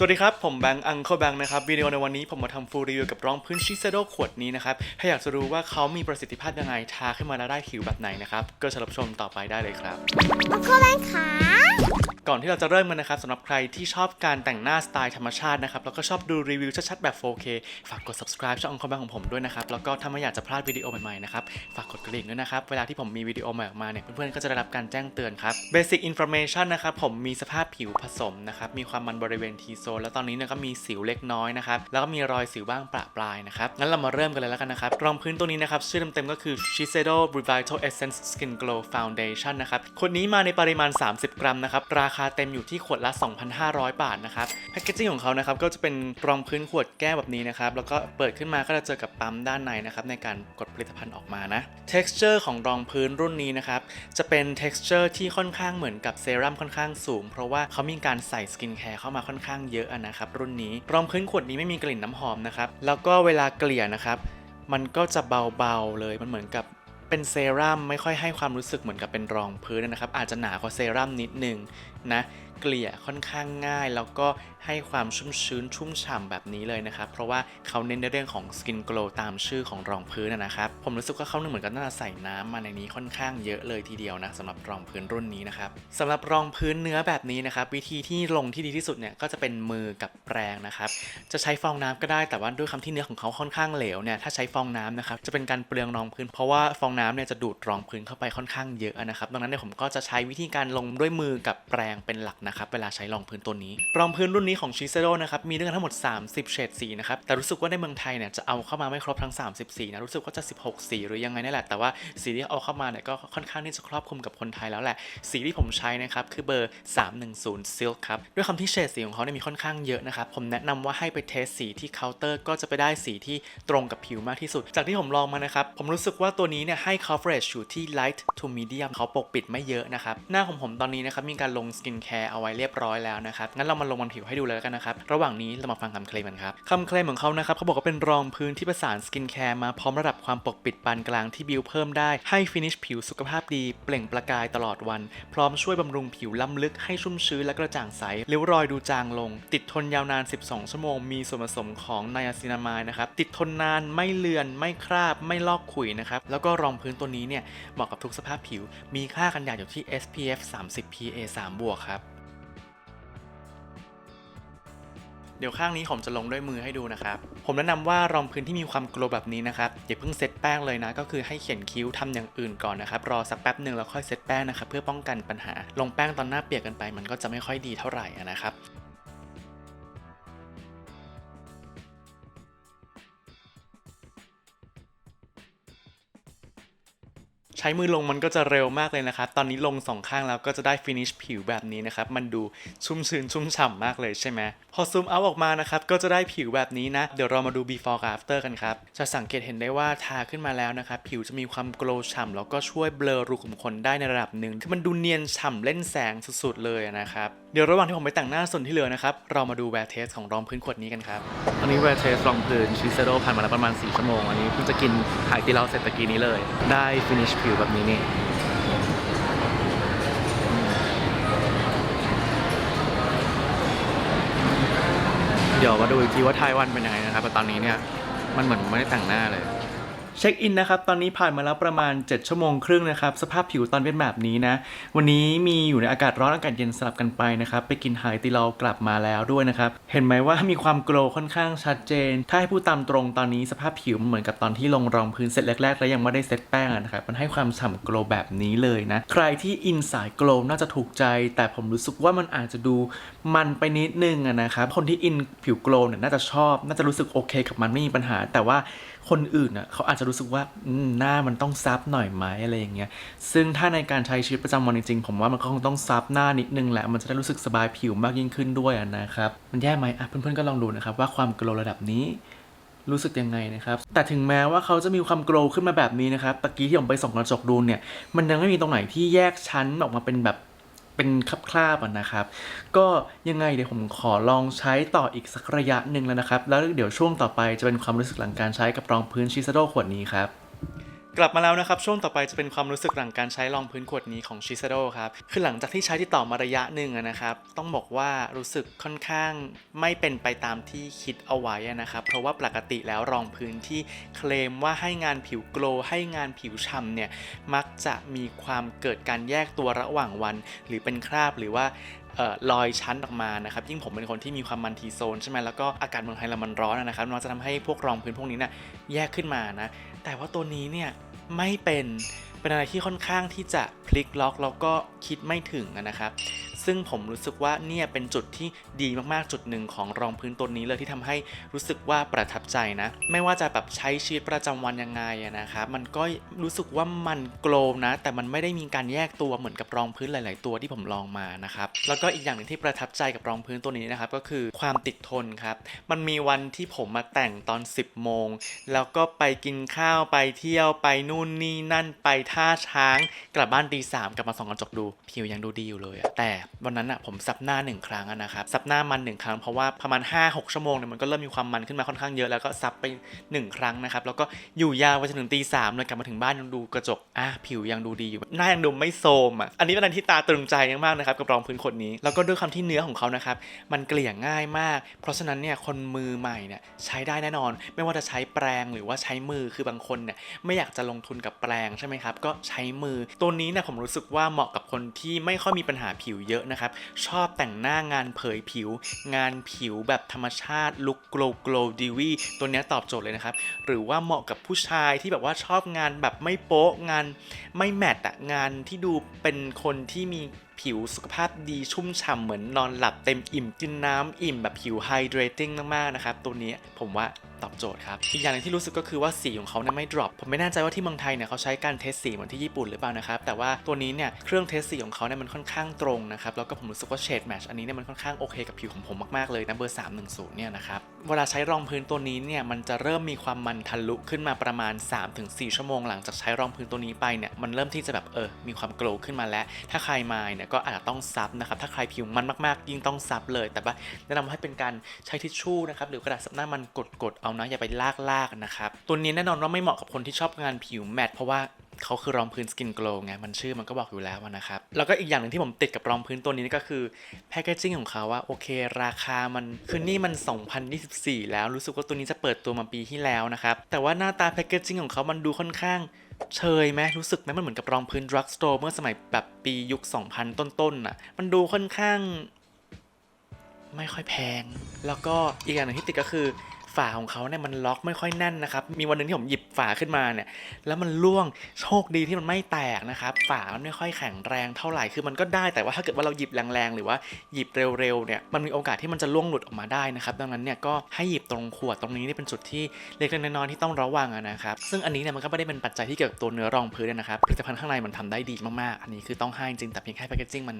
สวัสดีครับ ผมแบงค์อังเคิลแบงค์นะครับ วิดีโอในวันนี้ผมมาทำฟูลรีวิวกับรองพื้นชิเซโดขวดนี้นะครับ ถ้าอยากจะรู้ว่าเขามีประสิทธิภาพยังไง ทาขึ้นมาแล้วได้ผิวแบบไหนนะครับ ก็เชญรับชมต่อไปได้เลยครับแล้วก็แม่ขาก่อนที่เราจะเริ่มกันนะครับสำหรับใครที่ชอบการแต่งหน้าสไตล์ธรรมชาตินะครับแล้วก็ชอบดูรีวิวชัดๆแบบ 4K ฝากกด subscribe ช่องคอมเมนต์ของผมด้วยนะครับแล้วก็ถ้าไม่อยากจะพลาดวิดีโอใหม่ๆนะครับฝากกดกระดิ่งด้วยนะครับเวลาที่ผมมีวิดีโอใหม่ออกมาเนี่ยเพื่อนๆก็จะได้รับการแจ้งเตือนครับ Basic Information นะครับผมมีสภาพผิวผสมนะครับมีความมันบริเวณ T zone แล้วตอนนี้เนี่ยก็มีสิวเล็กน้อยนะครับแล้วก็มีรอยสิวบ้างประปรายนะครับงั้นเรามาเริ่มกันเลยแล้วกันนะครับรองพื้นตัวนี้นะครับชื่อเต็มๆก็คือ Shiseido Revital Essence Skin Glow Foundation นะครับขวดนี้มาในปริมาณ 30 กรัมนะครับราคาเต็มอยู่ที่ขวดละ 2,500 บาทนะครับแพคเกจจิ้งของเขานะครับก็จะเป็นรองพื้นขวดแก้วแบบนี้นะครับแล้วก็เปิดขึ้นมาก็จะเจอกับปั๊มด้านในนะครับในการกดผลิตภัณฑ์ออกมานะ texture ของรองพื้นรุ่นนี้นะครับจะเป็น texture ที่ค่อนข้างเหมือนกับเซรั่มค่อนข้างสูง เพราะว่าเขามีการใส่สกินแคร์เข้ามาค่อนข้างเยอะอะนะครับรุ่นนี้รองพื้นขวดนี้ไม่มีกลิ่นน้ำหอมนะครับแล้วก็เวลาเกลี่ยนะครับมันก็จะเบาๆเลย มันเหมือนกับ เป็นเซรั่มไม่ค่อยให้ความรู้สึกเหมือนกับเป็นรองพื้นนะครับ อาจจะหนากว่าเซรั่มนิดนึงนะ เกลี่ยค่อนข้างง่าย แล้วก็ให้ความชุ่มชื้นชุ่มฉ่ำแบบนี้เลยนะครับเพราะว่าเขาเน้นในเรื่องของสกินโกลตามชื่อของรองพื้นนะครับผมรู้สึกว่าเขาเหมือนกับน่าจะใส่น้ำมาในนี้ค่อนข้างเยอะเลยทีเดียวนะสำหรับรองพื้นรุ่นนี้นะครับสำหรับรองพื้นเนื้อแบบนี้นะครับวิธีที่ลงที่ดีที่สุดเนี่ยก็จะเป็นมือกับแปรงนะครับจะใช้ฟองน้ำก็ได้แต่ว่าด้วยคำที่เนื้อของเขาค่อนข้างเหลวเนี่ยถ้าใช้ฟองน้ำนะครับจะเป็นการเปลืองรองพื้น เพราะว่าฟองน้ำเนี่ยจะดูดรองพื้นเข้าไปค่อนข้างเยอะนะครับดังนั้นเนี่ยผมก็จะใช้วิธีการลงด้วยมือกับแปรงเป็นหลักนะครับเวลาใช้รองพื้นตัวนี้ รองพื้นรุ่นนี้ของ Shiseido นะครับมีด้วยกันทั้งหมด 30 เฉดสีนะครับแต่รู้สึกว่าในเมืองไทยเนี่ยจะเอาเข้ามาไม่ครบทั้ง 30 สีนะรู้สึกว่าจะ 16 สีหรือยังไงนี่แหละแต่ว่าสีที่เอาเข้ามาเนี่ยก็ค่อนข้างที่จะครอบคลุมกับคนไทยแล้วแหละ สีที่ผมใช้นะครับคือเบอร์ 310 Silk ครับด้วยคำที่เฉดสีของเขาเนี่ยมีค่อนข้างเยอะนะครับผมแนะนำว่าให้ไปเทสสีที่เคาน์เตอร์ก็จะไปได้สีที่ตรงกับผิวมากที่สุด จากที่ผมลองมานะครับผมรู้สึกว่าตัวนี้เนี่ยให้ coverage อยู่ที่ light to medium เขาปกปิดไม่เยอะนะครับหน้าของผมตอนนี้นะครับมีการลงสกินแคร์เอาไว้เรียบร้อยแล้วนะครับงั้นเรามาลงบนผิวให้ดูเลยแล้วกันนะครับระหว่างนี้เรามาฟังคำเคลมกันครับคำเคลมของเขานะครับเขาบอกว่าเป็นรองพื้นที่ประสานสกินแคร์มาพร้อมระดับความปกปิดปานกลางที่บิวเพิ่มได้ให้ฟินิชผิวสุขภาพดี เปล่งประกายตลอดวัน พร้อมช่วยบำรุงผิวล้ำลึกให้ชุ่มชื้นและกระจ่างใสเริ้วรอยดูจางลง ติดทนยาวนาน 12 ชั่วโมง มีส่วนผสมของไนอาซินามายนะครับติดทนนานไม่เลือน ไม่คราบ ไม่ลอกขุยนะครับแล้วก็รองพื้นตัวนี้เนี่ยเหมาะกับทุกสภาพผิว มีค่ากันแดดอยู่ที่ SPF 30 PA 3บวกครับ เดี๋ยวข้างนี้ผมจะลงด้วยมือให้ดูนะครับ ผมแนะนำว่ารองพื้นที่มีความกลัวแบบนี้นะครับอย่าเพิ่งเซตแป้งเลยนะ ก็คือให้เขียนคิ้วทำอย่างอื่นก่อนนะครับ รอสักแป๊บหนึ่งแล้วค่อยเซตแป้งนะครับเพื่อป้องกันปัญหา ลงแป้งตอนหน้าเปียกกันไป มันก็จะไม่ค่อยดีเท่าไหร่นะครับ ใช้มือลงมันก็จะเร็วมากเลยนะครับ ตอนนี้ลงสองข้างแล้วก็จะได้ฟินิชผิวแบบนี้นะครับ มันดูชุ่มชื้นชุ่มฉ่ำมากเลยใช่ไหม พอซูมเอาออกมานะครับ ก็จะได้ผิวแบบนี้นะ เดี๋ยวเรามาดู before กับ after กันครับ จะสังเกตเห็นได้ว่าทาขึ้นมาแล้วนะครับ ผิวจะมีความโกลฉ่ำแล้วก็ช่วยเบลอรูขุมขนได้ในระดับหนึ่งที่มันดูเนียนฉ่ำเล่นแสงสุดๆเลยนะครับเดี๋ยวระหว่างที่ผมไปแต่งหน้าส่วนที่เหลือนะครับ เรามาดูแวร์เทสของรองพื้นขวดนี้กันครับอันนี้แวร์เทสรองพื้นชิเซโดผ่านมาแล้วประมาณ 4 ชั่วโมง อันนี้เพิ่งจะกินหายตีเราเสร็จตะกี้นี้เลย ได้ฟินิชผิวแบบนี้นี่เดี๋ยวมาดูอีกทีว่าไต้หวันเป็นยังไงนะครับแต่ตอนนี้เนี่ย มันเหมือนไม่ได้แต่งหน้าเลย เช็คอินนะครับ ตอนนี้ผ่านมาแล้วประมาณ 7 ชั่วโมงครึ่งนะครับ สภาพผิวตอนเป็นแบบนี้นะ วันนี้มีอยู่ในอากาศร้อนอากาศเย็นสลับกันไปนะครับ ไปกินไฮตีเรากลับมาแล้วด้วยนะครับ เห็นไหมว่ามีความโกลว์ค่อนข้างชัดเจน ถ้าให้พูดตามตรงตอนนี้สภาพผิวเหมือนกับตอนที่ลงรองพื้นเสร็จแรกๆ แล้วยังไม่ได้เซตแป้งอะนะครับ มันให้ความฉ่ำโกลว์แบบนี้เลยนะ ใครที่อินสายโกลน่าจะถูกใจ แต่ผมรู้สึกว่ามันอาจจะดูมันไปนิดนึงนะครับ คนที่อินผิวโกลเนี่ยน่าจะชอบ น่าจะรู้สึกโอเค กับมันไม่มีปัญหา แต่ว่า คนอื่นอะเขาอาจจะรู้สึกว่าหน้ามันต้องซับหน่อยไหมอะไรอย่างเงี้ยซึ่งถ้าในการใช้ชีวิตประจำวันจริงๆผมว่ามันก็คงต้องซับหน้านิดนึงแหละมันจะได้รู้สึกสบายผิวมากยิ่งขึ้นด้วยนะครับมันแย่ไหมอะเพื่อนๆก็ลองดูนะครับว่าความโกลว์ระดับนี้รู้สึกยังไงนะครับ แต่ถึงแม้ว่าเขาจะมีความโกลว์ขึ้นมาแบบนี้นะครับ ตะกี้ที่ผมไปส่องกระจกดูเนี่ย มันยังไม่มีตรงไหนที่แยกชั้นออกมาเป็นแบบ เป็นคราบๆอะนะครับ ก็ยังไงเดี๋ยวผมขอลองใช้ต่ออีกสักระยะหนึ่งแล้วนะครับ แล้วเดี๋ยวช่วงต่อไปจะเป็นความรู้สึกหลังการใช้กับรองพื้นชิซาโดขวดนี้ครับ กลับมาแล้วนะครับ ช่วงต่อไปจะเป็นความรู้สึกหลังการใช้รองพื้นขวดนี้ของ Shiseido ครับ คือหลังจากที่ใช้ที่ต่อมาระยะหนึ่งนะครับ ต้องบอกว่ารู้สึกค่อนข้างไม่เป็นไปตามที่คิดเอาไว้นะครับ เพราะว่าปกติแล้วรองพื้นที่เคลมว่าให้งานผิวโกลว์ให้งานผิวฉ่ำเนี่ยมักจะมีความเกิดการแยกตัวระหว่างวัน หรือเป็นคราบหรือว่าเอ่อรอยชั้นออกมานะครับยิ่งผมเป็นคนที่มีความมันทีโซนใช่ไหมแล้วก็อากาศเมืองไทยเรามันร้อนนะครับมันจะทำให้พวกรองพื้นพวกนี้เนี่ยแยกขึ้นมานะแต่ว่าตัวนี้เนี่ย ไม่เป็น เป็นอะไรที่ค่อนข้างที่จะพลิกล็อกแล้วก็คิดไม่ถึงนะครับ ซึ่งผมรู้สึกว่าเนี่ยเป็นจุดที่ดีมากๆจุดหนึ่งของรองพื้นตัวนี้เลยที่ทำให้รู้สึกว่าประทับใจนะ ไม่ว่าจะแบบใช้ชีวิตประจำวันยังไงนะครับมันก็รู้สึกว่ามันโกลว์นะ แต่มันไม่ได้มีการแยกตัวเหมือนกับรองพื้นหลาย ๆ ตัวที่ผมลองมานะครับแล้วก็อีกอย่างหนึ่งที่ประทับใจกับรองพื้นตัวนี้นะครับก็คือความติดทนครับมันมีวันที่ผมมาแต่งตอน 10โมงแล้วก็ไปกินข้าวไปเที่ยวไปนู่นนี่นั่นไปท่าช้างกลับบ้านตีสามกลับมาส่องกระจกดู ผิวยังดูดีอยู่เลยอะแต่วันนั้นอะผมซับหน้าหนึ่งครั้งะนะครับซับหน้ามันหนึ่งครั้งเพราะว่าประมาณ 5-6 ชั่วโมงเนี่ยมันก็เริ่มมีความมันขึ้นมาค่อนข้างเยอะแล้วก็ซับไปหนึ่งครั้งนะครับแล้วก็อยู่ยาวไปจนถึงตีสามเลยกลับมาถึงบ้านยังดูกระจกอะผิวยังดูดีอยู่หน้ายังดูไม่โทรมอะอันนี้เป็นอะไรที่ตาตรึงใจมากๆนะครับกับรองพื้นขวดนี้แล้วก็ด้วยความที่เนื้อของเขานะครับมันเกลี่ยง่ายมาก เพราะฉะนั้นเนี่ยคนมือใหม่เนี่ยใช้ได้แน่นอน ไม่ว่าจะใช้แปรงหรือว่าใช้มือคือบางคนเนี่ยไม่อยากจะลงทุนกับแปรงใช่ไหมครับก็ใช้มือ ตัวนี้นะผมรู้สึกว่าเหมาะกับคนที่ไม่ค่อยมีปัญหาผิวเยอะนะครับ ชอบแต่งหน้างานเผยผิว งานผิวแบบธรรมชาติลุคโกลโกลดีวีตัวนี้ตอบโจทย์เลยนะครับ หรือว่าเหมาะกับผู้ชายที่แบบว่าชอบงานแบบไม่โป๊ะงานไม่แมทอะงานที่ดูเป็นคนที่มี ผิวสุขภาพดีชุ่มฉ่ำเหมือนนอนหลับเต็มอิ่มกินน้ำอิ่มแบบผิวไฮเดรตติ้งมากๆนะครับตัวนี้ผมว่าตอบโจทย์ครับ อีกอย่างหนึงที่รู้สึกก็คือว่าสีของเขาเนี่ยไม่ดรอปผมไม่แน่ใจว่าที่เมืองไทยเนี่ยเขาใช้การเทสสีเหมือนที่ญี่ปุ่นหรือเปล่านะครับ แต่ว่าตัวนี้เนี่ยเครื่องเทสสีของเขาเนี่ยมันค่อนข้างตรงนะครับ แล้วก็ผมรู้สึกว่าเฉดแมชอันนี้เนี่ยมันค่อนข้างโอเคกับผิวของผมมากๆเลยนะเบอร์310เนี่ยนะครับ เวลาใช้รองพื้นตัวนี้เนี่ยมันจะเริ่มมีความมันทะลุขึ้นมาประมาณ 3-4 ชั่วโมงหลังจากใช้รองพื้นตัวนี้ไปเนี่ยมันเริ่มที่จะแบบเออมีความโกลขึ้นมาแล้ว ถ้าใครมายเนี่ยก็อาจจะต้องซับนะครับถ้าใครผิวมันมากๆ ยิ่งต้องซับเลย แต่ว่าแนะนำให้เป็นการใช้ทิชชู่นะครับหรือกระดาษซับหน้ามันกดๆเอานะอย่าไปลากๆนะครับตัวนี้แน่นอนว่าไม่เหมาะกับคนที่ชอบงานผิวแมตต์เพราะว่า เขาคือรองพื้นสกินโกลไงมันชื่อมันก็บอกอยู่แล้วนะครับ แล้วก็อีกอย่างหนึ่งที่ผมติดกับรองพื้นตัวนี้ก็คือแพคเกจิ้งของเขาว่าโอเค ราคามันคือนี่มัน 2024 แล้วรู้สึกว่าตัวนี้จะเปิดตัวมาปีที่แล้วนะครับ แต่ว่าหน้าตาแพคเกจิ้งของเขามันดูค่อนข้างเชยไหมรู้สึกไหมมันเหมือนกับรองพื้นดรักสโตร์เมื่อสมัยแบบปียุค 2000 ต้นๆน่ะมันดูค่อนข้าง ไม่ค่อยแพง แล้วก็อีกอย่างหนึ่งที่ติดก็คือ ฝาของเขาเนี่ยมันล็อกไม่ค่อยแน่นนะครับ มีวันหนึ่งที่ผมหยิบฝาขึ้นมาเนี่ย แล้วมันล่วง โชคดีที่มันไม่แตกนะครับ ฝามันไม่ค่อยแข็งแรงเท่าไหร่ คือมันก็ได้ แต่ว่าถ้าเกิดว่าเราหยิบแรงๆ หรือว่าหยิบเร็วๆ เนี่ย มันมีโอกาสที่มันจะล่วงหลุดออกมาได้นะครับ ดังนั้นเนี่ยก็ให้หยิบตรงขวดตรงนี้นี่เป็นจุดที่เล็กๆน้อยๆที่ต้องระวังนะครับ ซึ่งอันนี้เนี่ยมันก็ไม่ได้เป็นปัจจัยที่เกี่ยวกับตัวเนื้อรองพื้นนะครับ ผลิตภัณฑ์ข้างในมันทำได้ดีมากๆ อันนี้คือต้องให้จริงแต่เพียงแค่แพคเกจจิ้งมัน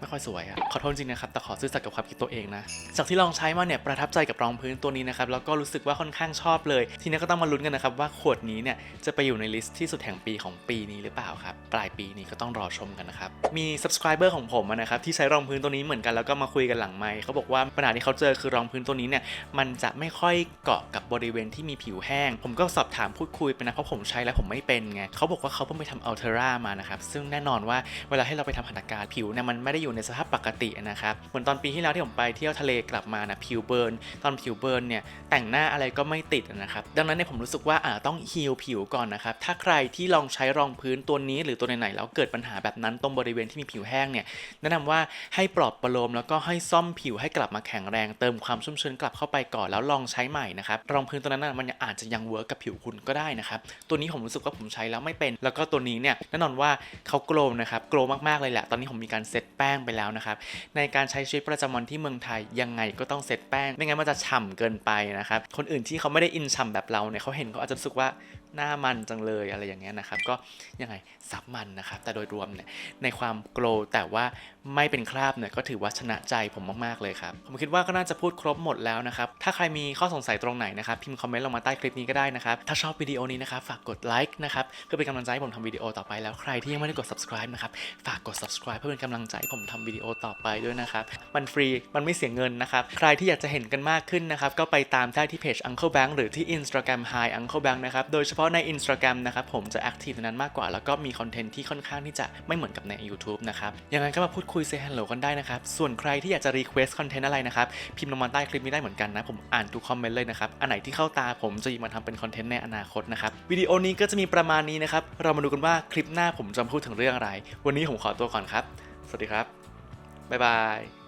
ไม่ค่อยสวยอะขอโทษจริงนะครับแต่ขอซื่อสัตย์กับความคิดตัวเองนะ จากที่ลองใช้มาเนี่ยประทับใจกับรองพื้นตัวนี้นะครับแล้วก็รู้สึกว่าค่อนข้างชอบเลย ทีนี้ก็ต้องมาลุ้นกันนะครับว่าขวดนี้เนี่ยจะไปอยู่ในลิสต์ที่สุดแห่งปีของปีนี้หรือเปล่าครับปลายปีนี้ก็ต้องรอชมกันนะครับมี subscriber ของผมนะครับที่ใช้รองพื้นตัวนี้เหมือนกันแล้วก็มาคุยกันหลังไมค์เขาบอกว่าปัญหาที่เขาเจอคือรองพื้นตัวนี้เนี่ยมันจะไม่ค่อยเกาะกับบริเวณที่มีผิวแห้ง ผมก็สอบถามพูดคุยไปนะเพราะผมใช้แล้วผมไม่เป็นไงเขาบอกว่าเขาเพิ่งไปทำอัลเทอร่ามานะครับซึ่งแน่นอนว่าเวลาให้เราไปทำหัตถการผิวเนี่ยมันไม่ได้อยู่ในสภาพปกตินะครับเหมือนตอนปีที่แล้วที่ผมไปเที่ยวทะเลกลับมานะผิวเบิร์นตอนผิวเบิร์นเนี่ยแต่งหน้าอะไรก็ไม่ติดนะครับดังนั้นเนี่ยผมรู้สึกว่าอาจต้องฮีลผิวก่อนนะครับถ้าใครที่ลองใช้รองพื้นตัวนี้หรือตัวไหนๆแล้วเกิดปัญหาแบบนั้นตรงบริเวณที่มีผิวแห้งเนี่ยแนะนำว่าให้ปลอบประโลมแล้วก็ให้ซ่อมผิวให้กลับมาแข็งแรงเติมความชุ่มชื้นกลับเข้าไปก่อนแล้วลองใช้ใหม่นะครับรองพื้นตัวนั้นมันอาจจะยังเวิร์กกับผิวคุณก็ได้นะครับตัวนี้ผมรู้สึกว่าผมใช้แล้วไม่เป็น แล้วก็ตัวนี้เนี่ยแน่นอนว่าเขาโกลว์นะครับโกลมากๆเลยแหละตอนนี้ผมมีการเซตแป้งไปแล้วนะครับ ในการใช้ชีวิตประจำวันที่เมืองไทยยังไงก็ต้องเซตแป้ง ไม่งั้นมันจะฉ่ำเกินไปนะครับ คนอื่นที่เขาไม่ได้อินฉ่ำแบบเราเนี่ยเขาเห็นเขาอาจจะรู้สึกว่า หน้ามันจังเลยอะไรอย่างเงี้ยนะครับ ก็ยังไงซับมันนะครับ แต่โดยรวมเนี่ยในความโกลว์แต่ว่าไม่เป็นคราบเนี่ยก็ถือว่าชนะใจผมมากๆเลยครับ ผมคิดว่าก็น่าจะพูดครบหมดแล้วนะครับ ถ้าใครมีข้อสงสัยตรงไหนนะครับ พิมพ์คอมเมนต์ลงมาใต้คลิปนี้ก็ได้นะครับ ถ้าชอบวิดีโอนี้นะครับฝากกดไลค์นะครับเพื่อเป็นกำลังใจให้ผมทำวิดีโอต่อไปแล้วใครที่ยังไม่ได้กด subscribe นะครับฝากกด subscribe เพื่อเป็นกำลังใจให้ผมทำวิดีโอต่อไปด้วยนะครับมันฟรีมันไม่เสียเงินนะครับใครที่อยากจะเห็นกันมากขึ้นนะครับก็ไปตามได้ที่เพจ Uncle Bank หรือที่ Instagram Hi Uncle Bank นะครับโดยเฉพาะาะใน Instagram นะครับผมจะแอคทีฟในนั้นมากกว่า แล้วก็มีคอนเทนต์ที่ค่อนข้างที่จะไม่เหมือนกับใน YouTube นะครับยังไงก็มาพูดคุยเซฮัลโหลกันได้นะครับ ส่วนใครที่อยากจะรีเควสคอนเทนต์อะไรนะครับ พิมพ์ลงมาใต้คลิปนี้ได้เหมือนกันนะ ผมอ่านทุกคอมเมนต์เลยนะครับ อันไหนที่เข้าตาผมจะหยิบมาทำเป็นคอนเทนต์ในอนาคตนะครับ วิดีโอนี้ก็จะมีประมาณนี้นะครับ เรามาดูกันว่าคลิปหน้าผมจะพูดถึงเรื่องอะไร วันนี้ผมขอตัวก่อนครับ สวัสดีครับบ๊ายบาย